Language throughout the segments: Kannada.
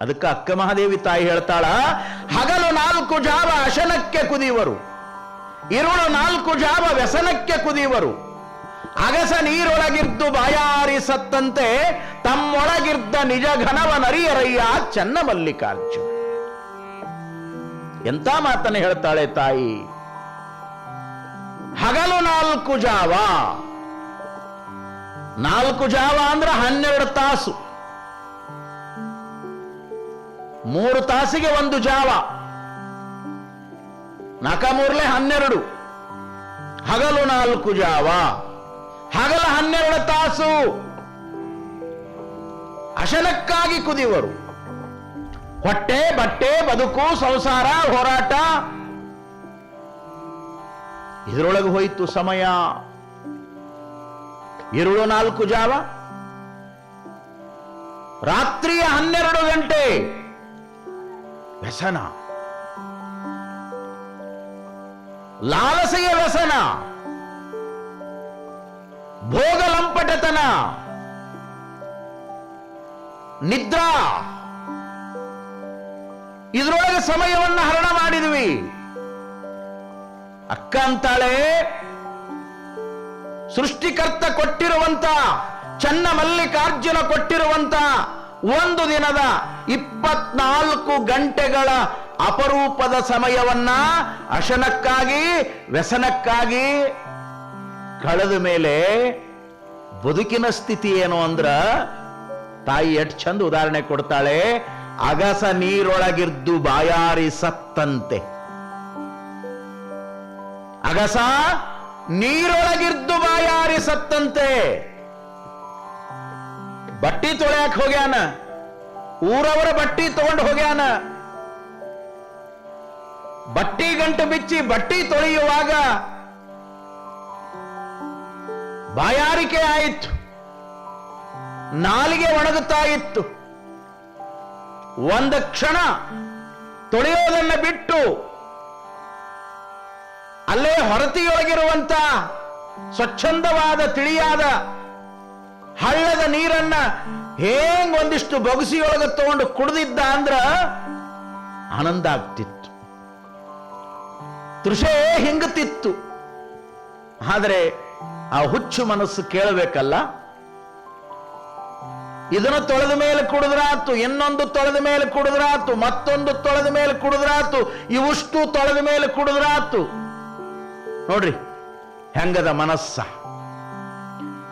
ಅದಕ್ಕೆ ಅಕ್ಕ ಮಹಾದೇವಿ ತಾಯಿ ಹೇಳ್ತಾಳ, ಹಗಲು ನಾಲ್ಕು ಜಾವ ಅಶನಕ್ಕೆ ಕುದಿಯುವರು. ಇರುಳು ನಾಲ್ಕು ಜಾವ ವ್ಯಸನಕ್ಕೆ ಕುದಿಯುವರು. ಅಗಸ ನೀರೊಳಗಿದ್ದು ಬಾಯಾರಿ ಸತ್ತಂತೆ ತಮ್ಮೊಳಗಿದ್ದ ನಿಜ ಘನವ ನರಿಯರಯ್ಯ ಚನ್ನ ಮಲ್ಲಿಕಾರ್ಜುನ ಎಂತ ಮಾತನ್ನು ಹೇಳ್ತಾಳೆ ತಾಯಿ? ಹಗಲು ನಾಲ್ಕು ಜಾವ. ನಾಲ್ಕು ಜಾವ ಅಂದ್ರೆ ಹನ್ನೆರಡು ತಾಸು. ಮೂರು ತಾಸಿಗೆ ಒಂದು ಜಾವ. ನಾಕ ಮೂರ್ಲೆ ಹನ್ನೆರಡು. ಹಗಲು ನಾಲ್ಕು ಜಾವ. ಹಗಲ ಹನ್ನೆರಡು ತಾಸು. ಅಶನಕ್ಕಾಗಿ ಕುದಿಯುವರು. ಹೊಟ್ಟೆ, ಬಟ್ಟೆ, ಬದುಕು, ಸಂಸಾರ, ಹೋರಾಟ. ಇದರೊಳಗೆ ಹೋಯಿತು ಸಮಯ. ಇರುಳು ನಾಲ್ಕು ಜಾವ. ರಾತ್ರಿಯ ಹನ್ನೆರಡು ಗಂಟೆ. ವ್ಯಸನ. ಲಾಲಸೆಯ ವ್ಯಸನ. ಭೋಗ ಲಂಪಟತನ ನಿದ್ರಾ. ಇದರೊಳಗೆ ಸಮಯವನ್ನು ಹರಣ ಮಾಡಿದ್ವಿ. ಅಕ್ಕ ಅಂತಾಳೆ, ಸೃಷ್ಟಿಕರ್ತ ಕೊಟ್ಟಿರುವಂತ, ಚನ್ನ ಮಲ್ಲಿಕಾರ್ಜುನ ಕೊಟ್ಟಿರುವಂತ ಒಂದು ದಿನದ ಇಪ್ಪತ್ನಾಲ್ಕು ಗಂಟೆಗಳ ಅಪರೂಪದ ಸಮಯವನ್ನ ಅಶನಕ್ಕಾಗಿ, ವ್ಯಸನಕ್ಕಾಗಿ ಕಳೆದ ಮೇಲೆ ಬದುಕಿನ ಸ್ಥಿತಿ ಏನು ಅಂದ್ರ ತಾಯಿ ಎಟ್ ಚಂದ ಉದಾಹರಣೆ ಕೊಡ್ತಾಳೆ, ಅಗಸ ನೀರೊಳಗಿದ್ದು ಬಾಯಾರಿ ಸತ್ತಂತೆ. ಅಗಸ ನೀರೊಳಗಿದ್ದು ಬಾಯಾರಿ ಸತ್ತಂತೆ. ಬಟ್ಟಿ ತೊಳೆಯಕ್ ಹೋಗ್ಯಾನ? ಊರವರ ಬಟ್ಟಿ ತಗೊಂಡು ಹೋಗ್ಯಾನ. ಬಟ್ಟಿ ಗಂಟು ಬಿಚ್ಚಿ ಬಟ್ಟಿ ತೊಳೆಯುವಾಗ ಬಾಯಾರಿಕೆ ಆಯಿತು. ನಾಲಿಗೆ ಒಣಗುತ್ತಾ ಇತ್ತು. ಒಂದು ಕ್ಷಣ ತೊಳೆಯೋದನ್ನು ಬಿಟ್ಟು ಅಲ್ಲೇ ಹೊರತಿಯೊಳಗಿರುವಂತ ಸ್ವಚ್ಛಂದವಾದ ತಿಳಿಯಾದ ಹಳ್ಳದ ನೀರನ್ನ ಹೇಗ್ ಒಂದಿಷ್ಟು ಬೊಗಸಿಯೊಳಗೆ ತಗೊಂಡು ಕುಡ್ದಿದ್ದ ಅಂದ್ರ ಆನಂದ ಆಗ್ತಿತ್ತು. ತೃಷೆ ಹಿಂಗತಿತ್ತು. ಆದರೆ ಆ ಹುಚ್ಚು ಮನಸ್ಸು ಕೇಳಬೇಕಲ್ಲ? ಇದನ್ನು ತೊಳೆದ ಮೇಲೆ ಕುಡಿದ್ರಾತು, ಇನ್ನೊಂದು ತೊಳೆದ ಮೇಲೆ ಕುಡಿದ್ರಾತು, ಮತ್ತೊಂದು ತೊಳೆದ ಮೇಲೆ ಕುಡಿದ್ರಾತು, ಇವುಷ್ಟು ತೊಳೆದ ಮೇಲೆ ಕುಡಿದ್ರಾತು. ನೋಡ್ರಿ, ಹೆಂಗದ ಮನಸ್ಸ.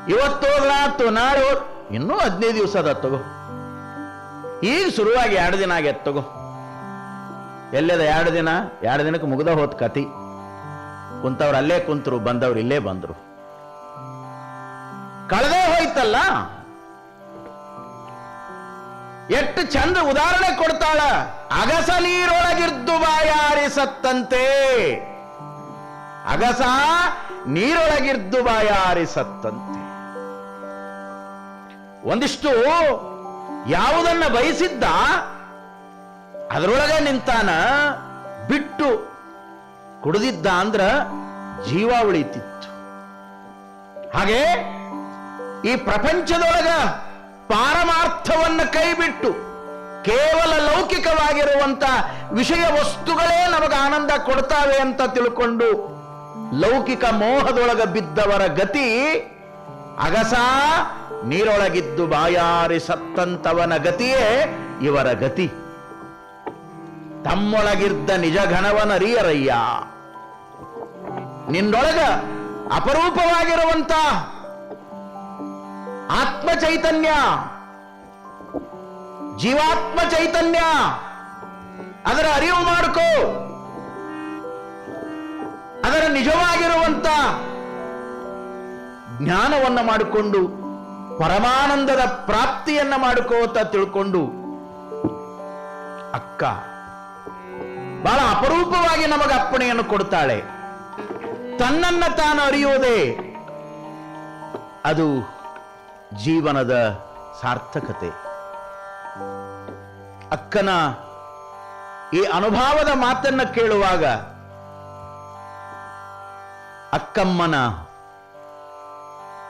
ಇವತ್ತು ಹೋದ್ರಾತು ನಾಳೆ ಇನ್ನೂ ಹದಿನೈದು ದಿವಸ ಅದ, ತಗೋ. ಈಗ ಶುರುವಾಗಿ ಎರಡು ದಿನ ಆಗ್ಯದ ತಗೋ. ಎಲ್ಲದ ಎರಡು ದಿನ? ಎರಡು ದಿನಕ್ಕೆ ಮುಗ್ದ ಹೋದ ಕತಿ ಕುಂತವ್ರು ಅಲ್ಲೇ ಕುಂತರು, ಬಂದವ್ರು ಇಲ್ಲೇ ಬಂದರು. ಕಳೆದೇ ಹೋಯ್ತಲ್ಲ? ಎಷ್ಟು ಚಂದ ಉದಾಹರಣೆ ಕೊಡ್ತಾಳ. ಅಗಸ ನೀರೊಳಗಿದ್ದು ಬಾಯಾರಿ ಸತ್ತಂತೆ ಅಗಸ ನೀರೊಳಗಿದ್ದು ಬಾಯಾರಿ ಸತ್ತಂತೆ ಒಂದಿಷ್ಟು ಯಾವುದನ್ನ ಬಯಸಿದ್ದ ಅದರೊಳಗೆ ನಿಂತಾನ ಬಿಟ್ಟು ಕುಡಿದಿದ್ದ ಅಂದ್ರ ಜೀವ ಉಳಿತಿತ್ತು. ಹಾಗೆ ಈ ಪ್ರಪಂಚದೊಳಗ ಪಾರಮಾರ್ಥವನ್ನ ಕೈಬಿಟ್ಟು ಕೇವಲ ಲೌಕಿಕವಾಗಿರುವಂತ ವಿಷಯ ವಸ್ತುಗಳೇ ನಮಗೆ ಆನಂದ ಕೊಡ್ತಾವೆ ಅಂತ ತಿಳ್ಕೊಂಡು ಲೌಕಿಕ ಮೋಹದೊಳಗ ಬಿದ್ದವರ ಗತಿ ಅಗಸ ನೀರೊಳಗಿದ್ದು ಬಾಯಾರಿ ಸತ್ತಂತವನ ಗತಿಯೇ ಇವರ ಗತಿ. ತಮ್ಮೊಳಗಿದ್ದ ನಿಜ ಘನವನರಿಯರಯ್ಯ ನಿನ್ನೊಳಗ ಅಪರೂಪವಾಗಿರುವಂತ ಆತ್ಮ ಚೈತನ್ಯ ಜೀವಾತ್ಮ ಚೈತನ್ಯ ಅದರ ಅರಿವು ಮಾಡ್ಕೋ. ಅದರ ನಿಜವಾಗಿರುವಂತ ಜ್ಞಾನವನ್ನು ಮಾಡಿಕೊಂಡು ಪರಮಾನಂದದ ಪ್ರಾಪ್ತಿಯನ್ನ ಮಾಡಿಕೋತ ತಿಳ್ಕೊಂಡು ಅಕ್ಕ, ಬಹಳ ಅಪರೂಪವಾಗಿ ನಮಗೆ ಅಪ್ಪಣೆಯನ್ನು ಕೊಡ್ತಾಳೆ. ತನ್ನನ್ನ ತಾನು ಅರಿಯೋದೇ ಅದು ಜೀವನದ ಸಾರ್ಥಕತೆ. ಅಕ್ಕನ ಈ ಅನುಭವದ ಮಾತನ್ನ ಕೇಳುವಾಗ ಅಕ್ಕಮ್ಮನ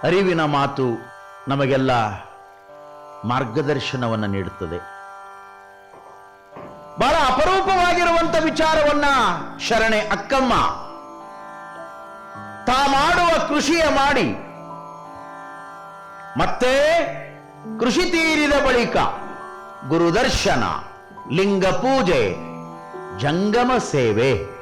ಅರಿವಿನ ಮಾತು ನಮಗೆಲ್ಲ ಮಾರ್ಗದರ್ಶನವನ್ನು ನೀಡುತ್ತದೆ. ಬಹಳ ಅಪರೂಪವಾಗಿರುವಂತ ವಿಚಾರವನ್ನ ಶರಣೆ ಅಕ್ಕಮ್ಮ ತಾ ಮಾಡುವ ಕೃಷಿಯ ಮಾಡಿ. ಮತ್ತೆ ಕೃಷಿ ತೀರಿದ ಬಳಿಕ ಗುರುದರ್ಶನ, ಲಿಂಗ ಪೂಜೆ, ಜಂಗಮ ಸೇವೆ.